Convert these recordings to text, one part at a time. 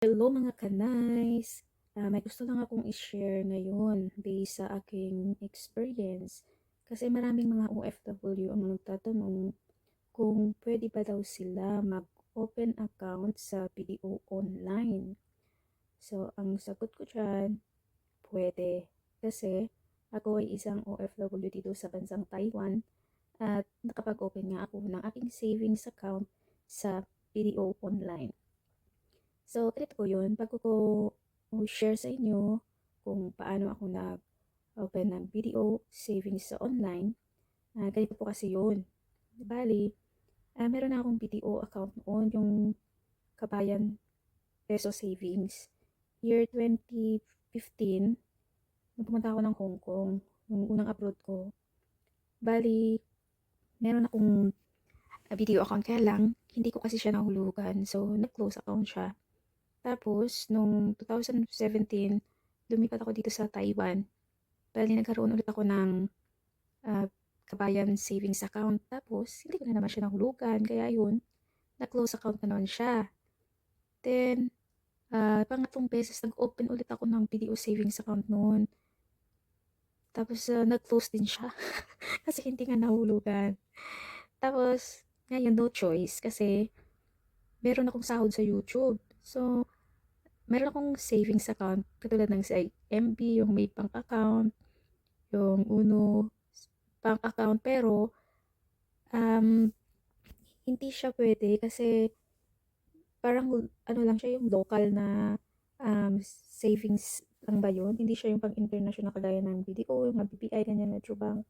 Hello mga kanays! Ah, may gusto lang akong i-share ngayon based sa aking experience. Kasi maraming mga OFW ang nagtatanong kung pwede ba daw sila mag-open account sa BDO online. So, ang sagot ko dyan, pwede. Kasi ako ay isang OFW dito sa bansang Taiwan at nakapag-open nga ako ng aking savings account sa BDO online. So, ganito po yun. Bago ko share sa inyo kung paano ako nag-open ng video savings sa online, uh, ganito po kasi yun. Bali, uh, meron na akong BDO account noon, yung Kabayan Peso Savings. Year 2015, pumunta ako ng Hong Kong, yung unang abroad ko. Bali, meron akong video account kaya lang, hindi ko kasi siya nahulugan. So, nag-close account siya. Tapos, nung 2017, lumipat ako dito sa Taiwan. Bali, nagkaroon ulit ako ng uh, kabayan savings account. Tapos, hindi ko na naman siya nahulugan. Kaya yun, na-close account na naman siya. Then, uh, pangatlong beses, nag-open ulit ako ng video savings account noon. Tapos, uh, nag-close din siya. kasi hindi nga nahulugan. Tapos, ngayon, no choice. Kasi, meron akong sahod sa YouTube. So, meron akong savings account, katulad ng sa MB, yung may bank account, yung Uno bank account, pero, um, hindi siya pwede kasi parang ano lang siya yung local na um, savings lang ba yun? Hindi siya yung pang international kagaya ng BDO, yung BPI, ganyan na Bank.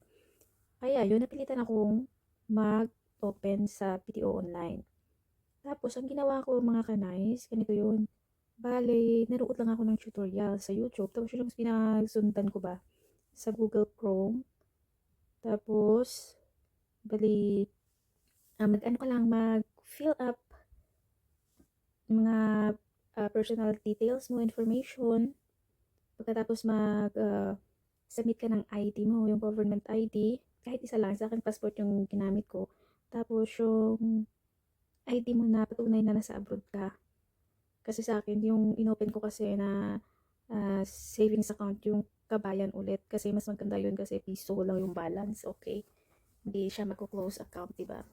Kaya yun, napilitan akong mag-open sa BDO online. Tapos, ang ginawa ko mga kanays, ganito yun. Bale, naroot lang ako ng tutorial sa YouTube. Tapos, yung pinasundan ko ba sa Google Chrome. Tapos, bali, uh, mag-ano ko lang, mag-fill up mga uh, personal details mo, information. Pagkatapos mag uh, submit ka ng ID mo, yung government ID. Kahit isa lang, sa akin passport yung ginamit ko. Tapos yung ID mo na patunay na nasa abroad ka. Kasi sa akin, yung inopen ko kasi na uh, savings account, yung kabayan ulit. Kasi mas maganda yun kasi piso lang yung balance. Okay. Hindi siya magko-close account, diba?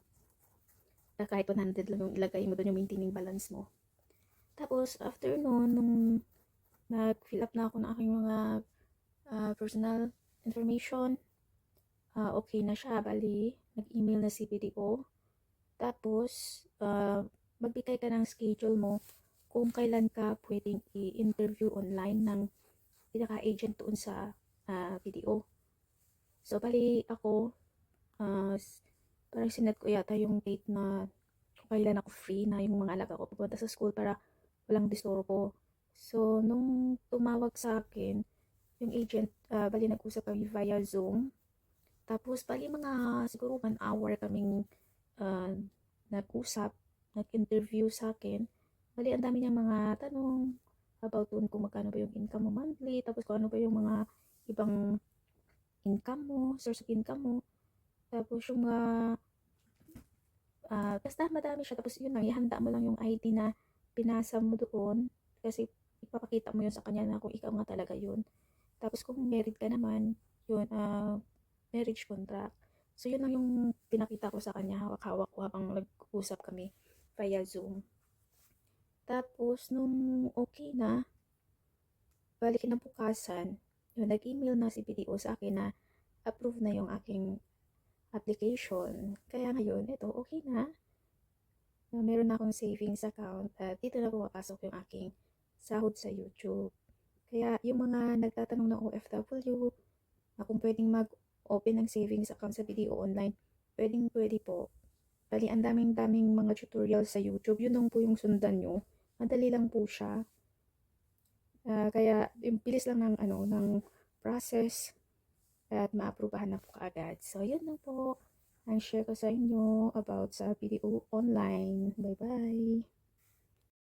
Kahit 100 lang yung ilagay mo doon yung maintaining balance mo. Tapos, after noon, nung nag-fill up na ako ng aking mga uh, personal information, uh, okay na siya. Bali, nag-email na si BDO tapos, uh, magbigay ka ng schedule mo kung kailan ka pwedeng i-interview online ng pinaka-agent doon sa uh, video. So, bali ako, uh, parang sinat ko yata yung date na kung kailan ako free na yung mga alaga ko pupunta sa school para walang disturbo. So, nung tumawag sa akin, yung agent, uh, bali nag-usap kami via Zoom. Tapos, bali mga siguro one hour kaming uh, nag-usap, nag-interview sa akin, bali ang dami niyang mga tanong about dun kung magkano ba yung income mo monthly, tapos kung ano ba yung mga ibang income mo, source of income mo, tapos yung mga uh, basta madami siya, tapos yun lang, ihanda mo lang yung ID na pinasa mo doon, kasi ipapakita mo yun sa kanya na kung ikaw nga talaga yun. Tapos kung married ka naman, yun, uh, marriage contract. So, yun lang yung pinakita ko sa kanya, hawak-hawak ko habang nag-usap kami via Zoom. Tapos, nung okay na, balik na bukasan, yun, nag-email na si PDO sa akin na approve na yung aking application. Kaya ngayon, ito, okay na. na meron na akong savings account at dito na pumapasok yung aking sahod sa YouTube. Kaya yung mga nagtatanong ng OFW na kung pwedeng mag open ng savings account sa video online, pwedeng pwede po. Bali, ang daming daming mga tutorial sa YouTube. Yun lang po yung sundan nyo. Madali lang po siya. Uh, kaya, yung bilis lang ng, ano, ng process at maaprubahan na po kaagad. So, yun lang po ang share ko sa inyo about sa video online. Bye-bye!